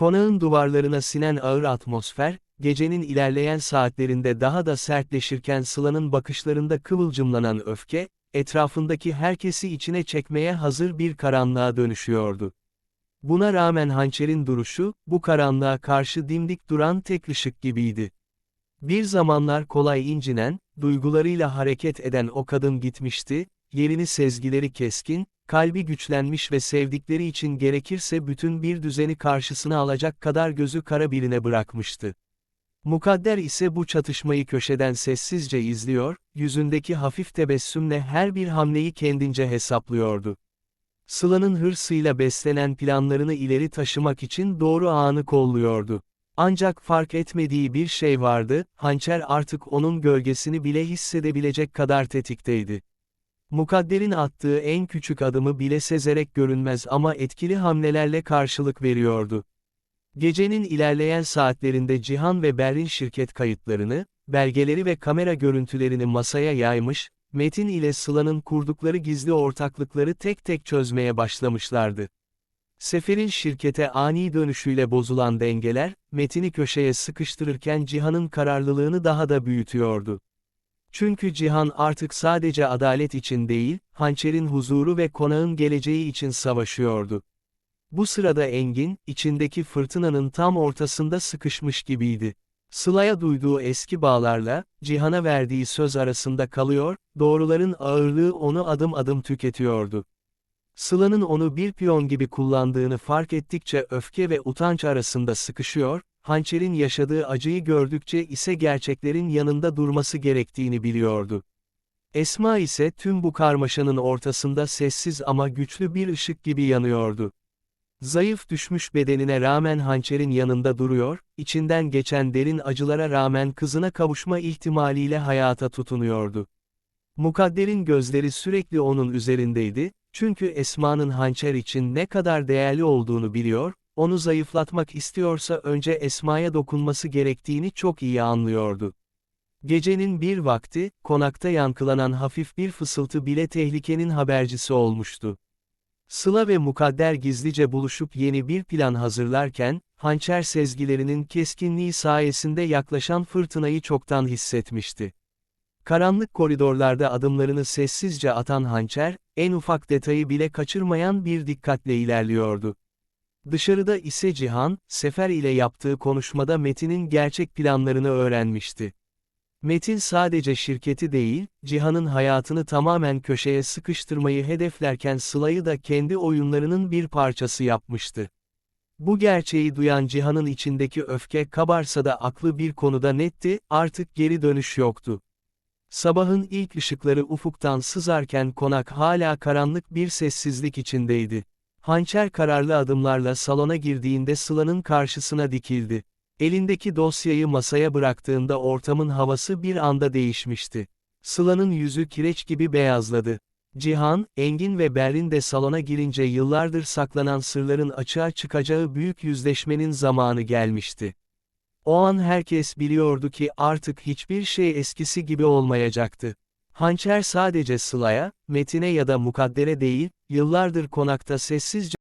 Konağın duvarlarına sinen ağır atmosfer, gecenin ilerleyen saatlerinde daha da sertleşirken Sıla'nın bakışlarında kıvılcımlanan öfke, etrafındaki herkesi içine çekmeye hazır bir karanlığa dönüşüyordu. Buna rağmen hançerin duruşu, bu karanlığa karşı dimdik duran tek ışık gibiydi. Bir zamanlar kolay incinen, duygularıyla hareket eden o kadın gitmişti, yerini sezgileri keskin, kalbi güçlenmiş ve sevdikleri için gerekirse bütün bir düzeni karşısına alacak kadar gözü kara birine bırakmıştı. Mukadder ise bu çatışmayı köşeden sessizce izliyor, yüzündeki hafif tebessümle her bir hamleyi kendince hesaplıyordu. Sıla'nın hırsıyla beslenen planlarını ileri taşımak için doğru anı kolluyordu. Ancak fark etmediği bir şey vardı, hançer artık onun gölgesini bile hissedebilecek kadar tetikteydi. Mukadder'in attığı en küçük adımı bile sezerek görünmez ama etkili hamlelerle karşılık veriyordu. Gecenin ilerleyen saatlerinde Cihan ve Berrin şirket kayıtlarını, belgeleri ve kamera görüntülerini masaya yaymış, Metin ile Sıla'nın kurdukları gizli ortaklıkları tek tek çözmeye başlamışlardı. Sefer'in şirkete ani dönüşüyle bozulan dengeler, Metin'i köşeye sıkıştırırken Cihan'ın kararlılığını daha da büyütüyordu. Çünkü Cihan artık sadece adalet için değil, hançerin huzuru ve konağın geleceği için savaşıyordu. Bu sırada Engin, içindeki fırtınanın tam ortasında sıkışmış gibiydi. Sıla'ya duyduğu eski bağlarla, Cihan'a verdiği söz arasında kalıyor, doğruların ağırlığı onu adım adım tüketiyordu. Sıla'nın onu bir piyon gibi kullandığını fark ettikçe öfke ve utanç arasında sıkışıyor, hançerin yaşadığı acıyı gördükçe ise gerçeklerin yanında durması gerektiğini biliyordu. Esma ise tüm bu karmaşanın ortasında sessiz ama güçlü bir ışık gibi yanıyordu. Zayıf düşmüş bedenine rağmen hançerin yanında duruyor, içinden geçen derin acılara rağmen kızına kavuşma ihtimaliyle hayata tutunuyordu. Mukadder'in gözleri sürekli onun üzerindeydi, çünkü Esma'nın hançer için ne kadar değerli olduğunu biliyor, onu zayıflatmak istiyorsa önce Esma'ya dokunması gerektiğini çok iyi anlıyordu. Gecenin bir vakti, konakta yankılanan hafif bir fısıltı bile tehlikenin habercisi olmuştu. Sıla ve Mukadder gizlice buluşup yeni bir plan hazırlarken, hançer sezgilerinin keskinliği sayesinde yaklaşan fırtınayı çoktan hissetmişti. Karanlık koridorlarda adımlarını sessizce atan hançer, en ufak detayı bile kaçırmayan bir dikkatle ilerliyordu. Dışarıda ise Cihan, Sefer ile yaptığı konuşmada Metin'in gerçek planlarını öğrenmişti. Metin sadece şirketi değil, Cihan'ın hayatını tamamen köşeye sıkıştırmayı hedeflerken Sıla'yı da kendi oyunlarının bir parçası yapmıştı. Bu gerçeği duyan Cihan'ın içindeki öfke kabarsa da aklı bir konuda netti, artık geri dönüş yoktu. Sabahın ilk ışıkları ufuktan sızarken konak hala karanlık bir sessizlik içindeydi. Hançer kararlı adımlarla salona girdiğinde Sıla'nın karşısına dikildi. Elindeki dosyayı masaya bıraktığında ortamın havası bir anda değişmişti. Sıla'nın yüzü kireç gibi beyazladı. Cihan, Engin ve Berrin de salona girince yıllardır saklanan sırların açığa çıkacağı büyük yüzleşmenin zamanı gelmişti. O an herkes biliyordu ki artık hiçbir şey eskisi gibi olmayacaktı. Hançer sadece Sıla'ya, Metin'e ya da Mukadder'e değil, yıllardır konakta sessizce